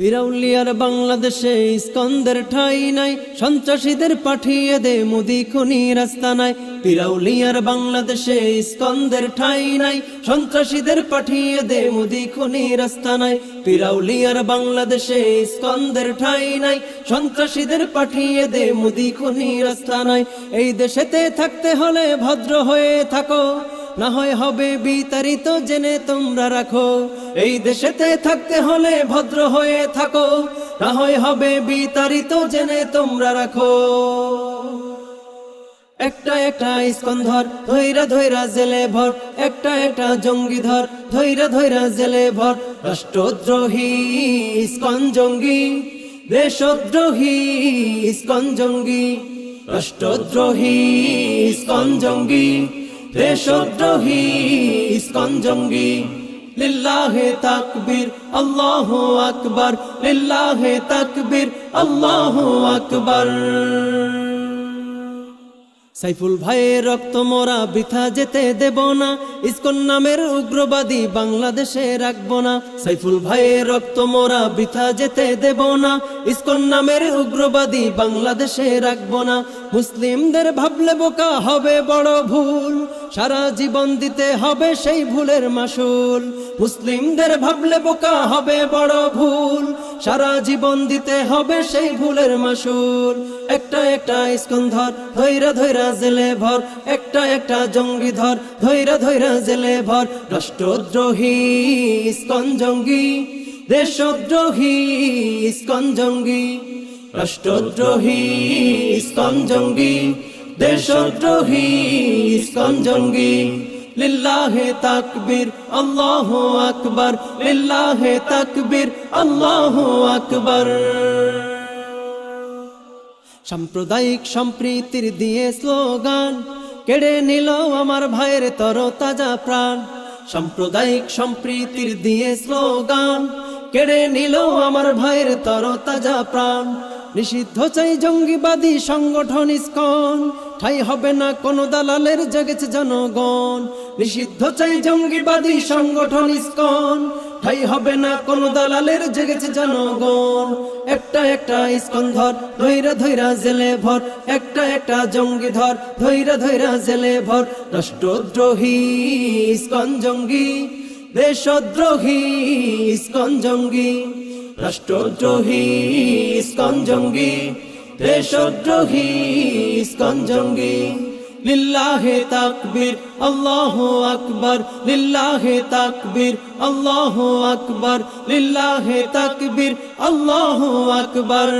পিরাউলিয়ার বাংলাদেশে স্কন্দের ঠাই নাই, সন্ত্রাসীদের পাঠিয়ে দে মুদি খুনি রাস্তা নাই। পিরাউলিয়ার বাংলাদেশে স্কন্দের ঠাই নাই, সন্ত্রাসীদের পাঠিয়ে দে মুদি খুনি রাস্তা নাই। পিরাউলিয়ার বাংলাদেশে স্কন্দের ঠাই নাই, সন্ত্রাসীদের পাঠিয়ে দে মুদি খুনি রাস্তা নাই। এই দেশেতে থাকতে হলে ভদ্র হয়ে থাকো। না হয় হবে বিতাড়িত, জেনে তোমরা রাখো। এই দেশেতে থাকতে হলে ভদ্র হয়ে থাকো। না হয় হবে বিতাড়িত, জেনে তোমরা রাখো। একটা একটা স্কন্ধর ধৈরা ধৈরা জেলে ভর। একটা একটা জঙ্গি ধর ধৈরা ধৈরা জেলে ভর। রাষ্ট্রদ্রোহী ইস্কন জঙ্গি দেশদ্রোহী ইস্কন জঙ্গি রাষ্ট্রদ্রোহী ইস্কন জঙ্গি দেশদ্রোহী ইস্কন জঙ্গি লিল্লাহে তাকবীর আল্লাহু আকবার। লিল্লাহে তাকবীর আল্লাহু আকবার। সাইফুল ভাইয়ের রক্ত মোরা বৃথা যেতে দেব না। ইসকন নামের উগ্রবাদী বাংলাদেশে রাখব না। সাইফুল ভাইয়ের রক্ত মোরা বৃথা যেতে দেব না। ইসকন নামের উগ্রবাদী বাংলাদেশে রাখব না। মুসলিমদের ভাবলে বোকা হবে বড় ভুল। সারা জীবন দিতে হবে সেই ভুলের মাসুল। মুসলিমদের ভাবলে বোকা হবে বড় ভুল। সারা জীবন দিতে হবে সেই ভুলের মাসুল। একটা একটা ইস্কন ধর ধৈরা ধৈরা জেলে ভর, একটা একটা জঙ্গি ধর, ধৈরা ধৈরা জেলে ভর। রাষ্ট্রদ্রোহী ইস্কন জঙ্গি, দেশদ্রোহী ইস্কন জঙ্গি। রাষ্ট্রদ্রোহী ইস্কন জঙ্গি, দেশদ্রোহী ইস্কন জঙ্গি। লিল্লাহে তাকবীর, আল্লাহু আকবার। লিল্লাহে তাকবীর, আল্লাহু আকবার। সাম্প্রদায়িক সম্প্রীতির দিয়ে স্লোগান, কেড়ে নিল আমার ভাইয়ের তর তাজা প্রাণ। সাম্প্রদায়িক সম্প্রীতির দিয়ে স্লোগান, কেড়ে নিল আমার ভাইয়ের তর তাজা প্রাণ। নিষিদ্ধ চাই জঙ্গিবাদী সংগঠন ইস্কন, ঠাই হবে না কোনো দালালের জগেছে জনগণ। নিষিদ্ধ চাই জঙ্গিবাদী সংগঠন ইস্কন, ঠাই হবে না কোনো দালালের জেগেছে জনগণ। একটা একটা ইস্কন ধর, ধৈরা ধৈরা জেলে ভর, একটা একটা জঙ্গি ধর, ধৈরা ধৈরা জেলে ভর। রাষ্ট্রদ্রোহী ইস্কন জঙ্গি, দেশদ্রোহী ইস্কন জঙ্গি। রাষ্ট্রদ্রোহী ইস্কন জঙ্গি, দেশদ্রোহী ইস্কন জঙ্গি। লিল্লাহে তাকবীর আল্লাহু আকবার লিল্লাহে তাকবীর আল্লাহু আকবার লিল্লাহে তাকবীর আল্লাহু আকবার।